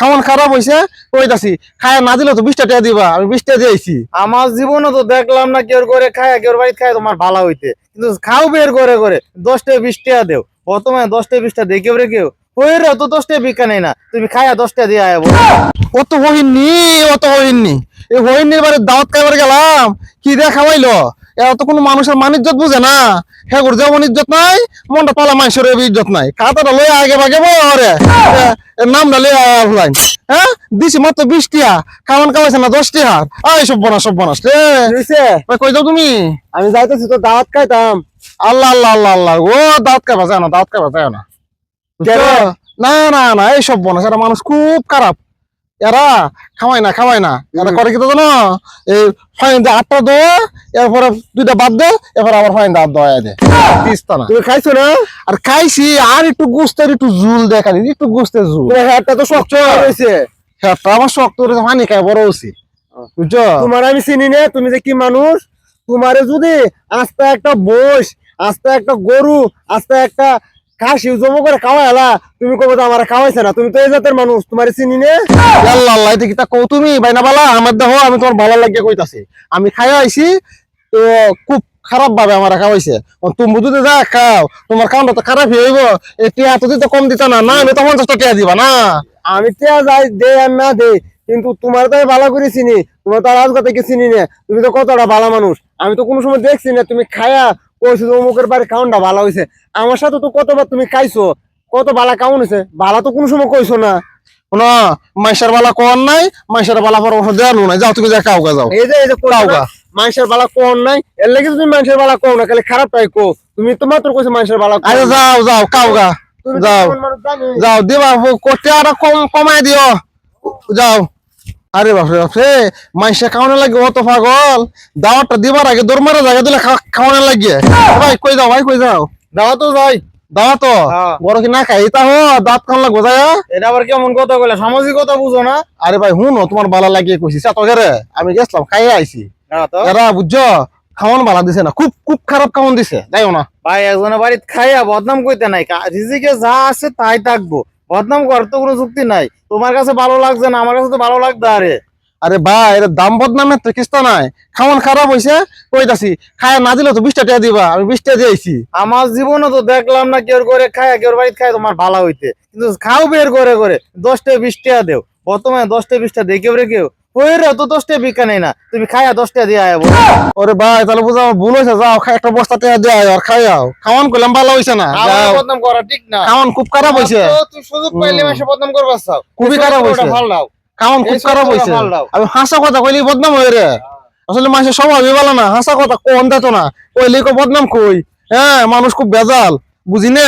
খাওয়ান খারাপ হয়েছে কইতাছি খায় না দিলে তো বিশটা টাকা দিবা আমি বিশটা দিয়েছি আমার জীবনে তো দেখলাম না কেউ করে খায় কেউ বাড়িতে খায় তোমার ভালো হইতে। কিন্তু খাও বের করে করে দশটা বিশ টাকা দেও। বর্তমানে দশটা বিশটা দিয়ে কেউ রে কেউ। হয়ে রে তো দশটা বিকা নেই না তুমি খায়া দশটা দিয়ে আয় অত হইনি অত হইনি। এই হইনির বারে দাওয়াত খাইবার গেলাম কি দিয়ে খাওয়াইলো এরা তো কোনো মানুষের মান ইজ্জত বুঝে না। হ্যাঁ যেমন ইজ্জত নাই মনটা পালা মানুষের ইজ্জত নাই। কাতাটা লই আগে ভাগে বরে নামটা আলাই হ্যাঁ দিছি মাত্র বিশ টিয়া। খাওয়ান খাওয়াইছে না দশ টিয়া। আই সব বনাস সব বনাস। কই যাও তুমি? আমি যাইতেছি তো দাওয়াত খাইতাম। আল্লাহ আল্লাহ আল্লাহ আল্লাহ। ও দাঁত খাইবা যায় না দাঁত খাইবা যায় না? না না না এই সব বনাস। এরা মানুষ খুব খারাপ। এরা খাওয়াই না খাওয়াই না। এরা করে কি তো জানো? এই ফাইন দে আটটা দো এরপরে দুইটা বাদ দে এরপর আবার ফাইন দাঁত দয়া দে তিস্তা না। তুমি খাইছো না? আর খাইছি আর একটু গুস্তের একটু ঝুল দেখালি একটু গুস্তের তোমার হাতটা তো শক্ত হয়েছে হ্যাঁ। তা আমার শক্ত করে পানি খাই বড় উচিত বুঝছ? তোমার আমি চিনি না তুমি যে কি মানুষ? তোমারে যদি আস্তে একটা বস আস্তে একটা গরু আস্তে একটা খাসি জমা করে খাওয়াইলা তুমি কবে তো আমার খাওয়াইছে না। তুমি তো এই জাতের মানুষ তোমার চিনি না। আল্লাহ আল্লাহ এটা কিতা কও তুমি? বাইনা বালা আমার দেখো আমি তোমার ভালো লাগিয়ে কইতাছি। আমি খাই আইছি তো খুব খারাপ ভাবে আমার খাওয়াইছে। তুমি যদি যা খাও তোমার খাওয়াটা তো খারাপ হইব। এই টিয়া তো দিতে কম দিতা না। না আমি তো পঞ্চাশটা টিয়া দিবা না। আমি টিয়া যাই দে আর না দে কিন্তু তোমার তো ভালো করে চিনি। তোমার তো আর আজকে থেকে চিনি না। তুমি তো কতটা ভালো মানুষ। আমি তো কোনো সময় দেখছি না। তুমি খায়া কইছো যে অমুকের বাড়ি খাওয়ানটা ভালো হয়েছে আমার সাথে তো কতবার তুমি খাইছো কত ভালো খাওয়ান হয়েছে ভালো তো কোনো সময় কইছো না। বালা কোন নাই মাইসার বালা পরামর্শ দেওয়া নাই। যাও তুমি যা যাও। এই যে এই যে মানুষের বালা কোন নাই এর লাগে তুমি মানুষের বালা কও না খালি খারাপ পাই কো তুমি তো মাত্র কইছো মানুষের বালা আরে যাও যাও খাও গা তুমি যাও। যাও দিবা টিয়াটা কম কমাই দিও। যাও। আরে বাপরে বাপরে মাইসে খাওয়ানো লাগে অত পাগল। দাওয়াতটা দিবার আগে দৌড় মারা জায়গা দিলে খাওয়ানো লাগে। ভাই কই যাও ভাই কই যাও? দাও তো যাই। দাওয়া তো হ্যাঁ। বড় কি না খাই? তা হো দাঁত খাওয়ান লাগবো যায় এটা আবার কেমন কথা কইলা? সামাজিকতা বুঝো না? আরে ভাই হুন তোমার বালা লাগিয়ে কইছি। চাত গেরে আমি গেছিলাম খাই আইছি। তো? এরা বুঝছ খাওয়ান বালা দিছে না খুব খুব খারাপ খাওয়ান দিছে। যাইও না। ভাই একজনের বাড়িতে খাইয়া বদনাম কইতে নাই। রিজিকে যা আছে তাই থাকব। বদনাম করার তো কোনো যুক্তি নাই। তোমার কাছে ভালো লাগছে না আমার কাছে তো ভালো লাগতো আরে। আরে ভাই এটা দাম বদনামের তো কিস্তা নাই। খাওয়ান খারাপ হয়েছে কইতাছি খায় না দিলে তো বিশটা টাকা দিবা আমি বিশটা দিয়েছি আমার জীবনে তো দেখলাম না কেউ করে খায় কেউ বাড়িতে খায় তোমার ভালো হইতে। কিন্তু খাও বের করে করে দশটা বিশ টিয়া দেও। বর্তমানে দশটা বিশটা দিয়ে কেউ। তো দশটা বিকা নেই না। তুমি খায়া দশটা দিয়ে আয় বলো ওরে ভাই তাহলে বুঝা ভুল হয়েছে যাও একটা বস্তা টাকা দেয় আর খাই আও। খাওয়ান করলাম ভালো হয়েছে না। বদনাম করা ঠিক না। খাওয়ান খুব খারাপ হয়েছে তো তুই সুযোগ পাইলে মাসে বদনাম করবার চাও। খুবই খারাপ চরিত্রটা হয়েছে। খাওয়ান খুব খারাপ চরিত্রটা হয়েছে আমি হাসা কথা কইলি বদনাম হয়ে রে। আসলে স্বভাবই ভালো না। হাসা কথা কোন দিত না। কইলি কো বদনাম কই? হ্যাঁ মানুষ খুব বেজাল বুঝি না?